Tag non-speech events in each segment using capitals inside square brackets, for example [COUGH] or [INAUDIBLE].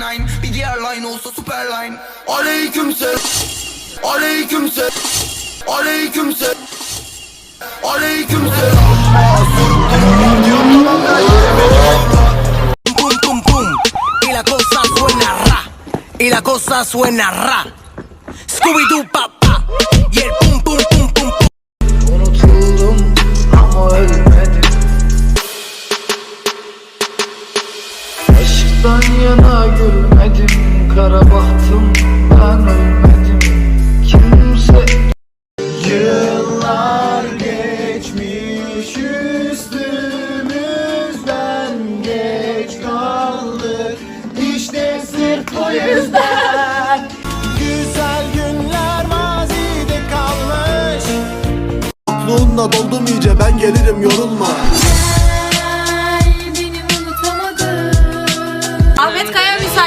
nine. Bir diğer line olsa super line. Aleyküm selam Aleyküm selam Aleyküm Aleyküm Pum pum pum. Y la cosa suena ra Y la cosa suena ra. Scooby-Doo papá Y el pum pum pum pum pum Aşktan yana gülmedim Kara bahtım ben ölmedim. Kimse Yıllar geçmiş üstümüzden Geç kaldık. İşte sırf bu yüzden Güzel günler mazide kalmış. Yokluğunla doldum iyice ben gelirim yorulma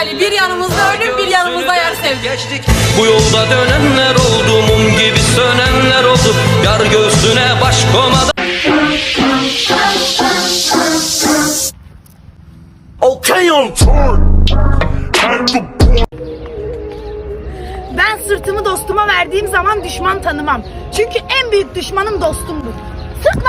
Kaya misali bir yanımızda ölüm bir yanımızda yar sevdik. Bu yolda dönenler oldu Mum gibi sönenler oldu Yar göğsüne baş komadan Ben sırtımı dostuma verdiğim zaman düşman tanımam. Çünkü en büyük düşmanım dostumdur. Sık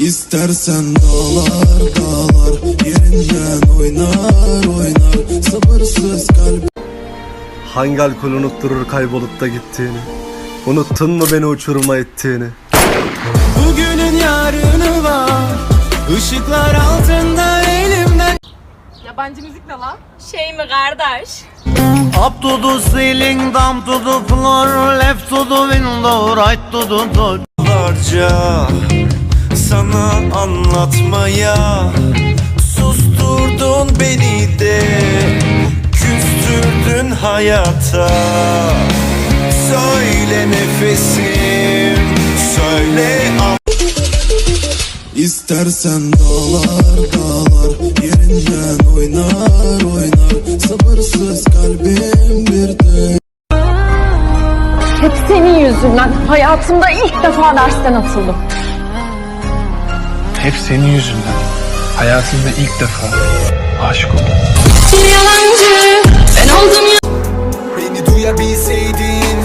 İstersen dağlar dağlar Yerinden oynar oynar. Sabırsız kalbim Hangi alkol unutturur kaybolup da gittiğini? Unuttun mu beni uçuruma ettiğini? Bugünün yarını var. Işıklar altında elimden Yabancı müzik ne lan? Şey mi kardeş? Up to the ceiling, down to the floor Left to the window, right to the door sana anlatmaya Susturdun beni de Küstürdün hayata. Söyle nefesim Söyle İstersen dağlar dağlar Yerinden oynar oynar. Sabırsız kalbim bir de. Hep senin yüzünden hayatımda ilk defa dersten atıldım. Hep senin yüzünden. Hayatımda ilk defa aşık oldum. Yalancı Ben oldum ya Beni duyabilseydin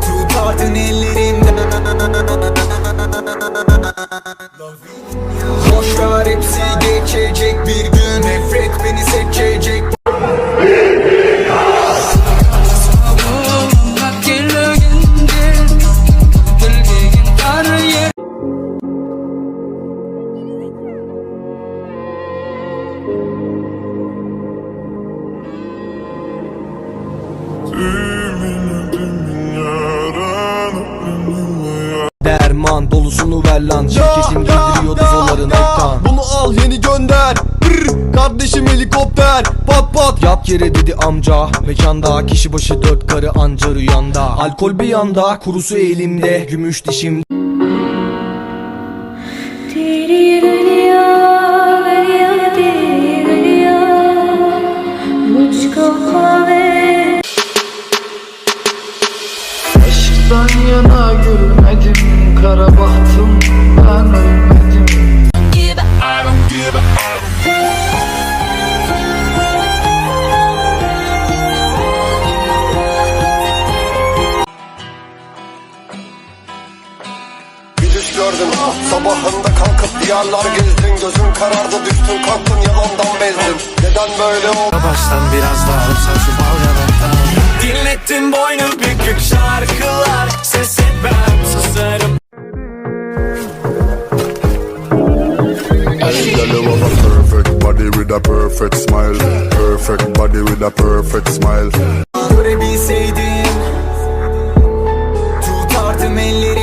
Tutardın ellerimden Boş ver hepsi geçecek bir Derman dolusunu ver lan. Şirketim giydiriyor dozoların ekran Bunu al yeni gönder. Brr, Kardeşim helikopter. Pat pat. Yat yere dedi amca. Mekanda kişi başı dört karı anca rüyanda. Alkol bir yanda kurusu elimde. Gümüş dişim diyarlar gezdin Gözün karardı düştün kalktın yalandan bezdin Neden böyle oldu Baştan biraz daha ölsen şu bal yanaktan. Dinlettin boynu bükük şarkılar Ses etmem susarım Girl, you have a perfect body with a perfect smile. Perfect body with a perfect smile. Görebilseydin Tutardım ellerinden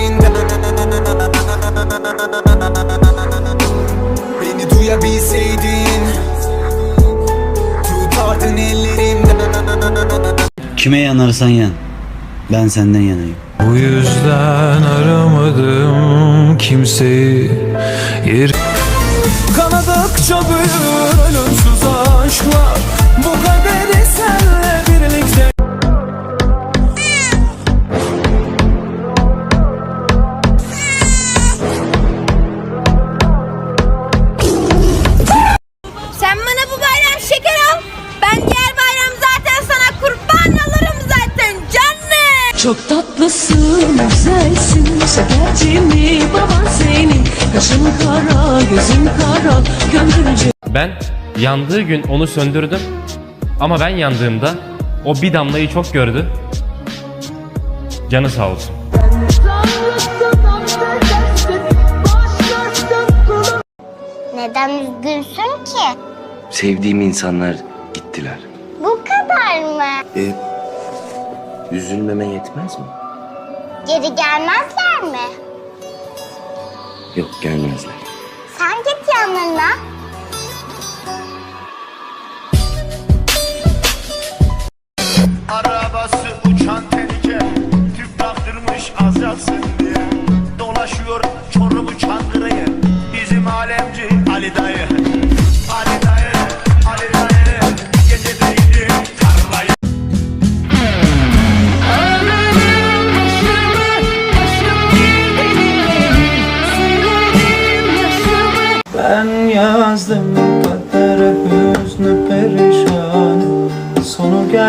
Kime yanarsan yan. Ben senden yanayım. Bu yüzden aramadım kimseyi. Yer Kanadıkça büyür ölümsüz aşklar Çok tatlısın, güzelsin Şekerci mi baban senin Kaşın kara, gözün kara Gönlünce Ben yandığı gün onu söndürdüm. Ama ben yandığımda o bir damlayı çok gördü. Canı sağ olsun. Neden üzgünsün ki? Sevdiğim insanlar gittiler. Bu kadar mı? E, üzülmeme yetmez mi? Geri gelmezler mi? Yok gelmezler. Sen git yanlarına.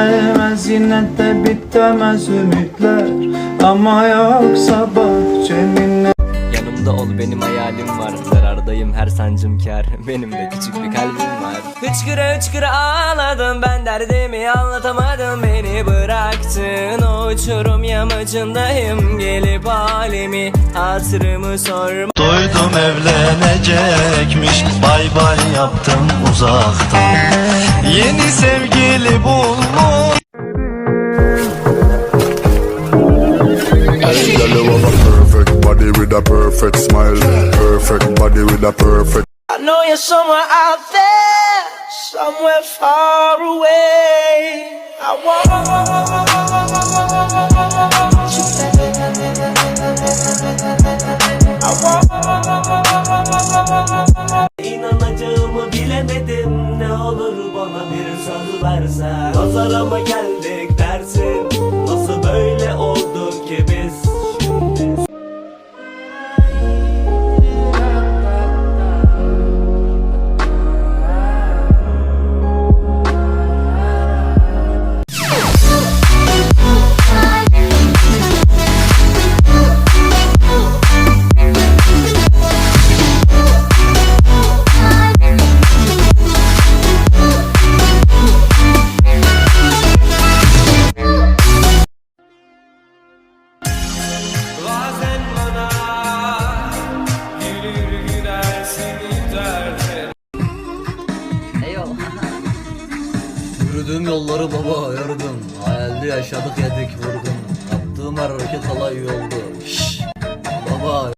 Gelmez yine de bitemez ümitler. Ama yoksa bahçemin Yanımda ol benim hayalim var. Zarardayım her sancım kar [LAUGHS] Benim de küçük bir kalbim var. Hıçkıra hıçkıra ağladım Ben derdimi anlatamadım. Beni bıraktın uçurum yamacındayım. Gelip halimi hatırımı sorma. Duydum evlenecekmiş Bay bay yaptım uzaktan. Yeni sevgili bulmuş body with a perfect smile. Perfect body with a perfect. I know you're somewhere out there Somewhere far away I want İnanacağımı bilemedim Ne olur bana bir söz versen Nazara mı geldik dersin yolları baba yordum Hayalde yaşadık yedik vurdum. Yaptığım her hareket alay yoldu. Şşş Baba.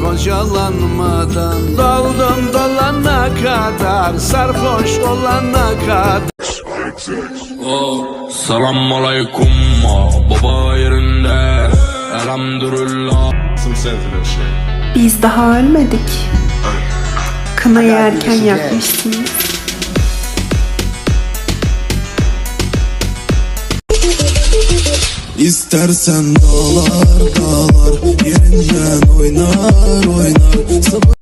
Kocalanmadan Daldım dolana kadar Sarhoş olana kadar Selam aleyküm baba yerinde. Elhamdülillah. Biz daha ölmedik. Kınayı erken yakmışsınız. İstersen dağlar dağlar Yerinden oynar oynar. Sabah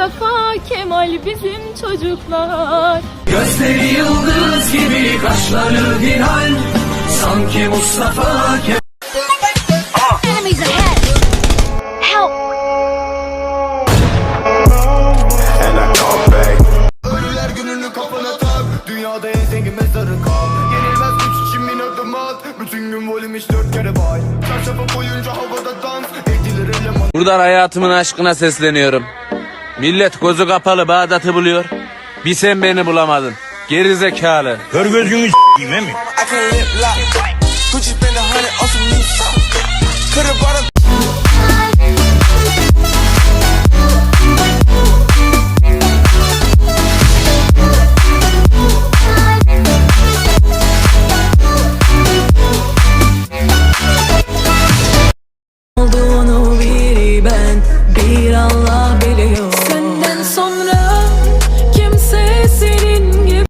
Mustafa Kemal bizim çocuklar. Gözleri yıldız gibi Kaşları hilal. Sanki Mustafa Kemal. Enemies ahead. Help. Ölüler gününü kafana tak. Dünyada en zengin mezarı kal Yenilmez güç için bin adım at. Bütün gün volüm iş dört kere bay. Çarşafı boyunca havada dans. Edilir eleman. Buradan hayatımın aşkına sesleniyorum. Millet gözü kapalı Bağdat'ı buluyor. Bir sen beni bulamadın. Geri zekalı. Kör gözünü s**eyim mi?